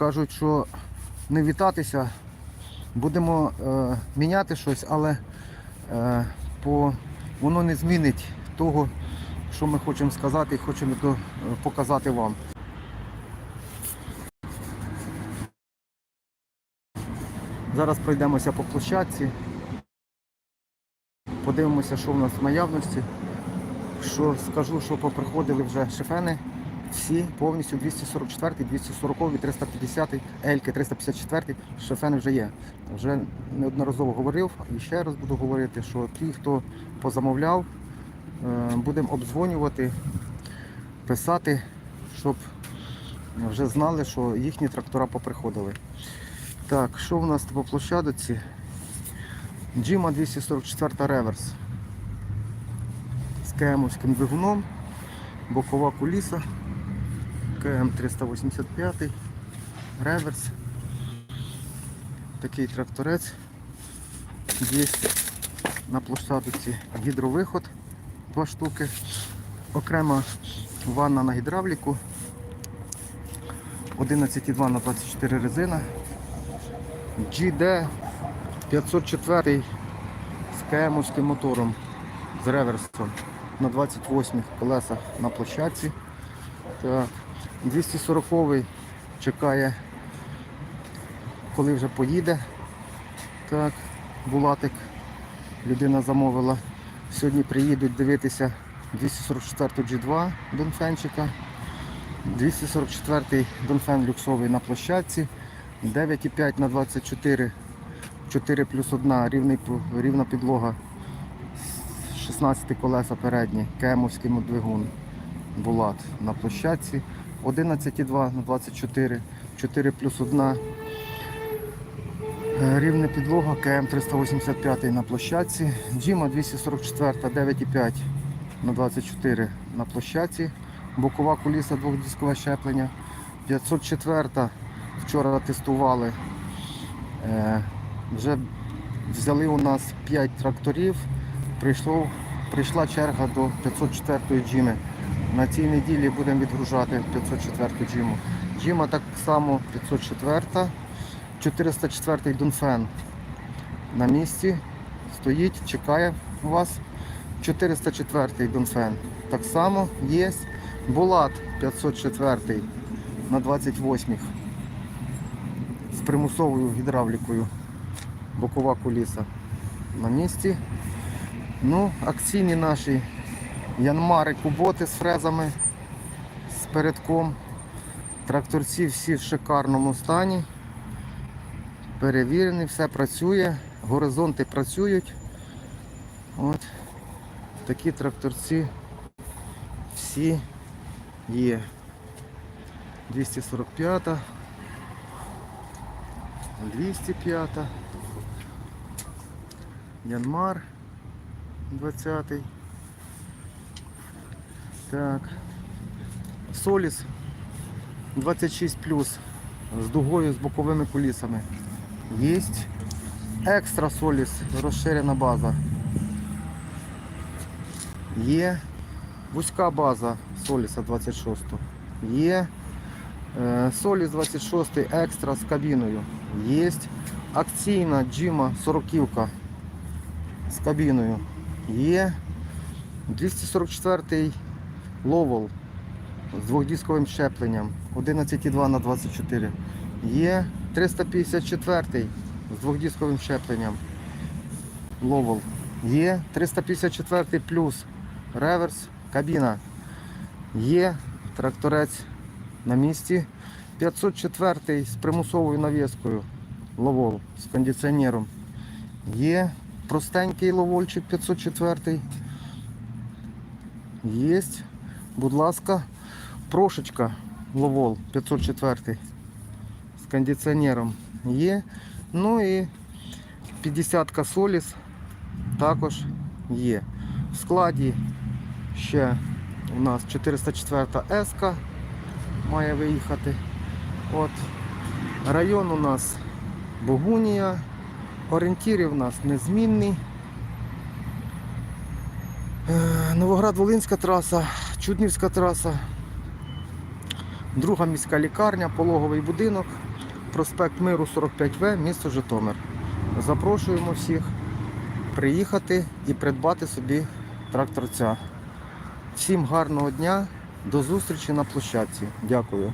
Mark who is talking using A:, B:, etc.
A: кажуть, що не вітатися, будемо е, міняти щось, але е, по, воно не змінить того, що ми хочемо сказати і хочемо до- показати вам. Зараз пройдемося по площадці, подивимося, що в нас в наявності. Що скажу, що поприходили вже шифени, всі повністю 244, 240, 350, Ельки 354 шифени вже є. Вже неодноразово говорив і ще раз буду говорити, що ті, хто позамовляв, е, будемо обдзвонювати, писати, щоб вже знали, що їхні трактора поприходили. Так, що в нас по площадці? Джима 244 реверс з КМовським двигуном, бокова куліса, КМ 385, реверс. Такий тракторець. Є на площадці гідровиход, два штуки, окрема ванна на гідравліку, 11,2 на 24 резина. GD 504 з КМовським мотором з реверсом на 28 колесах на площадці. Так. 240 чекає, коли вже поїде. Так, булатик людина замовила. Сьогодні приїдуть дивитися 244 G2 Донфенчика. 244 Донфен люксовий на площадці. 9,5 на 24, 4 плюс 1 рівний, рівна підлога. 16 колеса передні, кемовський двигун Булат на площадці. 11,2 на 24, 4 плюс 1. Е, Рівна підлога КМ 385 на площадці. Джима 244 9,5 на 24 на площадці. Бокова куліса двохдискове щеплення. 504 вчора тестували. Е, Вже взяли у нас 5 тракторів. Прийшло, прийшла черга до 504 джими. На цій неділі будемо відгружати 504 джиму. Джима так само 504, 404 Дунфен на місці. Стоїть, чекає у вас. 404 Дунфен. Так само є. Булат 504 на 28 з примусовою гідравлікою. Бокова куліса на місці. Ну, акційні наші янмари, куботи з фрезами, з передком. Тракторці всі в шикарному стані. Перевірені, все працює, горизонти працюють. От такі тракторці всі є. 245, 205, Янмар 20. Так. Соліс 26 з дугою з боковими кулісами. Єсть. Екстра Соліс, розширена база. Є. Вузька база Соліса 26. Є. Е, Соліс 26 екстра з кабіною. Є. Акційна Джима 40 з кабіною. Є. 244 Ловол з двохдисковим щепленням 11,2 на 24. Є 354 з двохдисковим щепленням. Ловол. Є 354 плюс реверс, кабіна. Є тракторець на місці. 504 з примусовою навіскою. Ловол з кондиціонером. Є простенький ловольчик 504. Єсть. Будь ласка, прошечка ловол 504 з кондиціонером є. Ну і 50 соліс також є. В складі ще у нас 404 с має виїхати. От. Район у нас Богунія. Орієнтіри у нас незмінні. Е, Новоград-Волинська траса, Чуднівська траса, Друга міська лікарня, пологовий будинок, проспект Миру 45В, місто Житомир. Запрошуємо всіх приїхати і придбати собі тракторця. Всім гарного дня, до зустрічі на площадці. Дякую.